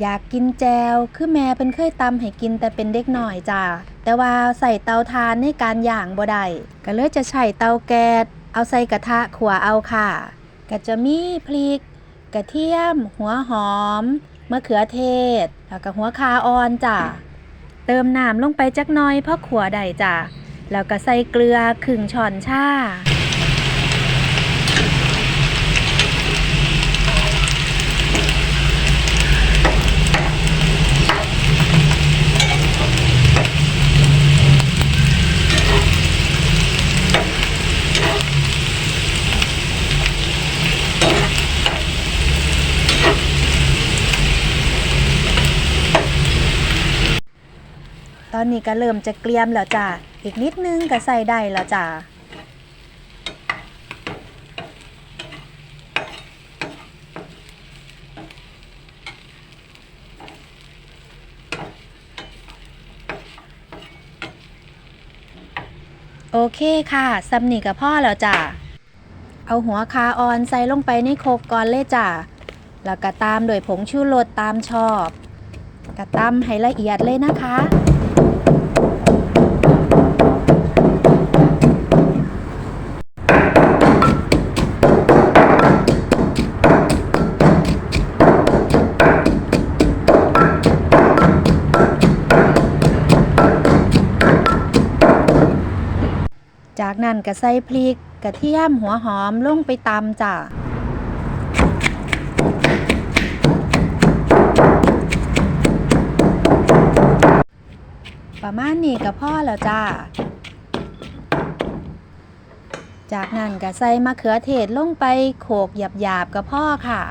อยากกินแจวคือแม่เพิ่นเคยตำให้กินแต่เป็นเด็กหน่อยจ้าแต่ว่าใส่เตาถ่านในการย่างบ่ได้ก็เลยจะใช้เตาแก๊สเอาใส่กระทะขัวเอาค่ะ ก็จะมีพริก กระเทียม หัวหอมมะเขือเทศ แล้วก็หัวคาออนจ้ะเติมน้ำลงไปจักน่อยเพราะขัวได้จ้ะแล้วก็ใส่เกลือครึ่งช้อนชา อนนี้ก็เริ่มจะเกรียมแล้วจ้ะ อีกนิดนึงก็ใส่ได้แล้วจ้ะโอเคค่ะซัมนี่กับพ่อแล้วจ้ะ เอาหัวคาออนใส่ลงไปในโคกก่อนเลยจ้ะ แล้วก็ตามด้วยผงชูรสตามชอบกระตำให้ละเอียดเลยนะคะ จากนั้นก็ใส่พริกกระเทียมหัวหอมลงไปตำจ้ะประมาณนี้ก็พอแล้วจ้า จากนั้นก็ใส่มะเขือเทศลงไปโขกหยาบๆกับพ่อค่ะ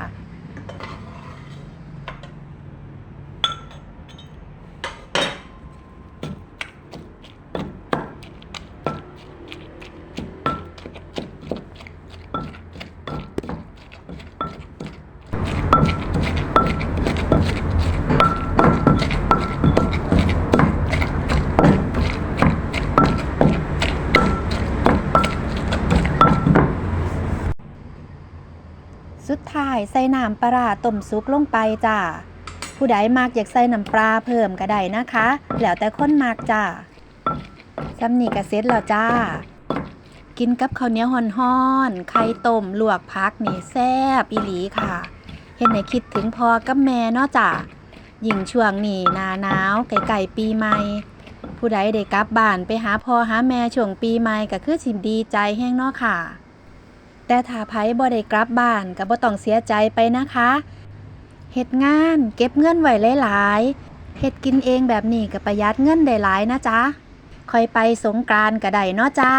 สุดท้ายใส่น้ำปลาต้มซุปลงไปจ้าผู้ใดมักอยากใส่น้ำปลาเพิ่มก็ได้นะคะ แล้วแต่คนมักจ้าซำนี่ก็เสร็จแล้วจ้า กินกับข้าวเหนียวห่อนๆไข่ต้มลวกพักนี่แซ่บอีหลีค่ะ เห็นให้คิดถึงพอกับแม่เนาะจ้ายิ่งช่วงนี้นาหนาวไก่ๆปีใหม่ ผู้ใดได้กลับบ้านไปหาพ่อหาแม่ช่วงปีใหม่ก็คือสิดีใจแห้งเนาะค่ะ แต่ถ้าไผบ่ได้กลับบ้านก็บ่ต้องเสียใจไปนะคะเฮ็ดงานเก็บเงินไว้หลายๆเฮ็ดกินเองแบบนี้ก็ประหยัดเงินได้หลายนะจ๊ะค่อยไปสงกรานต์ก็ได้เนาะจ้า